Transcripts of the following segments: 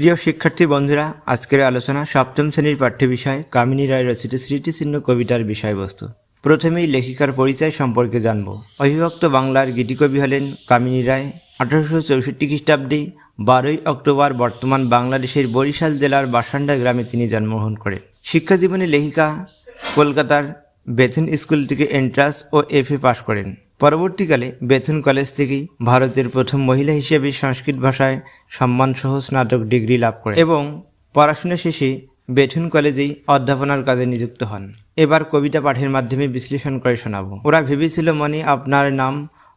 প্রিয় শিক্ষার্থী বন্ধুরা, আজকের আলোচনা সপ্তম শ্রেণির পাঠ্য বিষয় কামিনী রায় রচিত স্মৃতিচিহ্ন কবিতার বিষয়বস্তু। প্রথমেই লেখিকার পরিচয় সম্পর্কে জানব। অবিভক্ত বাংলার গীতিকবি হলেন কামিনী রায়। আঠারোশো চৌষট্টি খ্রিস্টাব্দে বারোই অক্টোবর বর্তমান বাংলাদেশের বরিশাল জেলার বাসান্ডা গ্রামে তিনি জন্মগ্রহণ করেন। শিক্ষাজীবনে লেখিকা কলকাতার বেথুন স্কুল থেকে এন্ট্রান্স ও এফএ পাশ করেন। পরবর্তীকালে বেথুন কলেজ থেকেই ভারতের প্রথম মহিলা হিসেবে সংস্কৃত ভাষায় সম্মানসহ স্নাতক ডিগ্রি লাভ করেন এবং পড়াশোনা শেষে বেথুন কলেজেই অধ্যাপনার কাজে নিযুক্ত হন। এবার কবিতা পাঠের মাধ্যমে বিশ্লেষণ করে শোনাবো। ওরা ভেবেছিল মনে আপনার নাম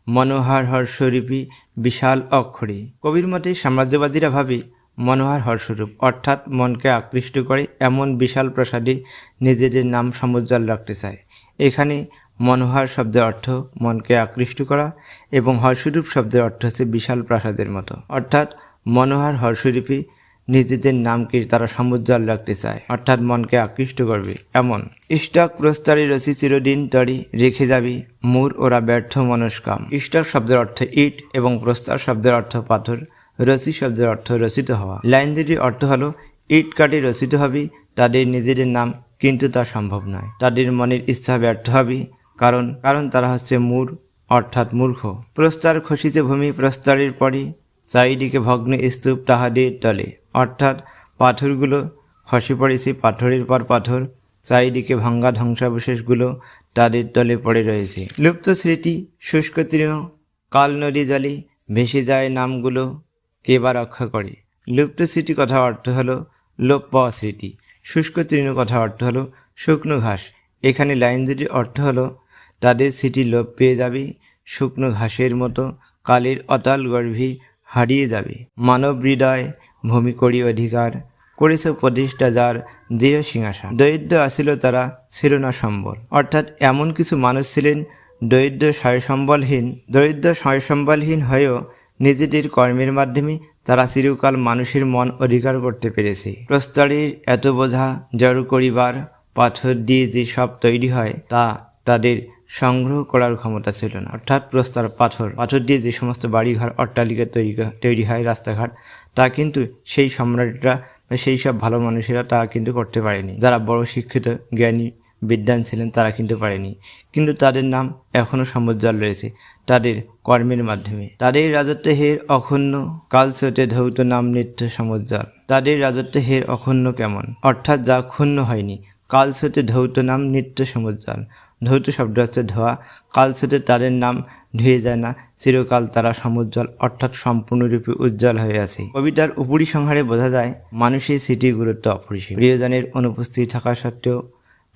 মনোহার হর্ষরূপী বিশাল অক্ষরী। কবির মতে সাম্রাজ্যবাদীরা ভাবে মনোহার হর্ষরূপ অর্থাৎ মনকে আকৃষ্ট করে এমন বিশাল প্রাসাদে নিজেদের নাম সমুজ্জ্বল রাখতে চায়। এখানে মনোহার শব্দের অর্থ মনকে আকৃষ্ট করা এবং হর্ষরূপ শব্দের অর্থ হচ্ছে বিশাল প্রাসাদের মতো। অর্থাৎ মনোহার হর্ষরূপী নিজেদের নামকে তারা সমুজ্জ্বল রাখতে চায়। অর্থাৎ মনকে আকৃষ্ট করবে। এমন। স্টক প্রস্তারী রচি চিরদিন তরি রেখে যাবি মূর ওরা ব্যর্থ মনস্কাম। স্টক শব্দের অর্থ ইট এবং প্রস্তার শব্দের অর্থ পাথর। রচি শব্দের অর্থ রচিত হওয়া। লাইন দুটির অর্থ হলো, ইট কাটে রচিত হবে, তাদের নিজেদের নাম কিন্তু তা সম্ভব নয়। তাদের মনের ইচ্ছা ব্যর্থ হবে কারণ কারণ তারা হচ্ছে মূর, অর্থাৎ মূর্খ। প্রস্তার খসিতে ভূমি প্রস্তারের পরে চারিদিকে ভগ্ন স্তূপ তাহাদের তলে। অর্থাৎ পাথরগুলো খসে পড়েছে পাথরের পর পাথর, চারিদিকে ভাঙ্গা ধ্বংসাবশেষগুলো তাদের তলে পড়ে রয়েছে। লুপ্ত স্মৃতি শুষ্ক তৃণ, কাল নদী জলে ভেসে যায় নামগুলো কে বা রক্ষা করে? লুপ্ত স্মৃতি কথা অর্থ হলো লোপ পাওয়া স্মৃতি। শুষ্ক তৃণ কথা অর্থ হলো শুকনো ঘাস। এখানে লাইন দুটির অর্থ হলো তাদের স্মৃতি লোপ পেয়ে যাবে, শুকনো ঘাসের মতো কালের অতাল গর্ভে হারিয়ে যাবে। মানব হৃদয় ভূমি করি অধিকার করেছে প্রতিষ্ঠা যার দৃঢ় সিংহাসন। দরিদ্র আসিল তারা ছিল না সম্বল। অর্থাৎ এমন কিছু মানুষ ছিলেন দরিদ্র স্বয়সম্বলহীন। দরিদ্র স্বয়সম্বলহীন হয়েও নিজেদের কর্মের মাধ্যমে তারা চিরকাল মানুষের মন অধিকার করতে পেরেছে। প্রস্তরের এত বোঝা জড় করিবার পাথর দিয়ে যে সব তৈরি হয়, তা তাদের সংগ্রহ করার ক্ষমতা ছিল না। অর্থাৎ প্রস্তর পাথর পাথর দিয়ে যে সমস্ত বাড়িঘর, অট্টালিকা তৈরি তৈরি হয় রাস্তাঘাট, তা কিন্তু সেই সম্রাটরা সেই সব ভালো মানুষেরা তারা কিন্তু করতে পারেনি। যারা বড় শিক্ষিত, জ্ঞানী বিদ্যান ছিলেন তারা কিন্তু পারেনি। কিন্তু তাদের নাম এখনও সমুজ্জ্বল রয়েছে। তাদের কর্মের মাধ্যমে। তাদের রাজত্ব হের অক্ষুণ্ণ কাল স্রোতে ধৌত নাম নৃত্য সমুজ্জ্বল। তাদের রাজত্ব হের অক্ষুণ্ণ কেমন? অর্থাৎ যা ক্ষুণ্ণ হয়নি, কাল স্রোতে ধৌত নাম নৃত্য সমুজ্জ্বল। ধৌত শব্দ হচ্ছে ধোয়া। কাল স্রোতে তাদের নাম ধুয়ে যায় না। চিরকাল তারা সমুজ্জ্বল, অর্থাৎ সম্পূর্ণরূপে উজ্জ্বল হয়ে আছে। কবিতার উপরি সংহারে বোঝা যায়, মানুষের স্মৃতির গুরুত্ব অপরিসীম। প্রিয়জনের অনুপস্থিতি থাকা সত্ত্বেও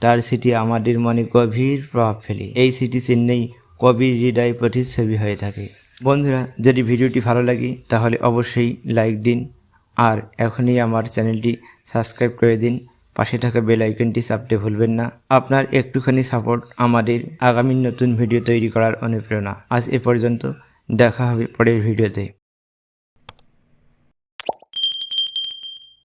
তার স্মৃতি আমাদের মনে গভীর প্রভাব ফেলে। এই স্মৃতি চিহ্নেই কবির হৃদয় প্রতিচ্ছবি হয়ে থাকে। বন্ধুরা, যদি ভিডিওটি ভালো লাগে, তাহলে অবশ্যই লাইক দিন আর এখনই আমার চ্যানেলটি সাবস্ক্রাইব করে দিন। পাশে থাকা বেল আইকনটি চাপতে ভুলবেন না। আপনার একটুখানি সাপোর্ট আমাদের আগামী নতুন ভিডিও তৈরি করার অনুপ্রেরণা। আজ এ পর্যন্ত, দেখা হবে পরের ভিডিওতে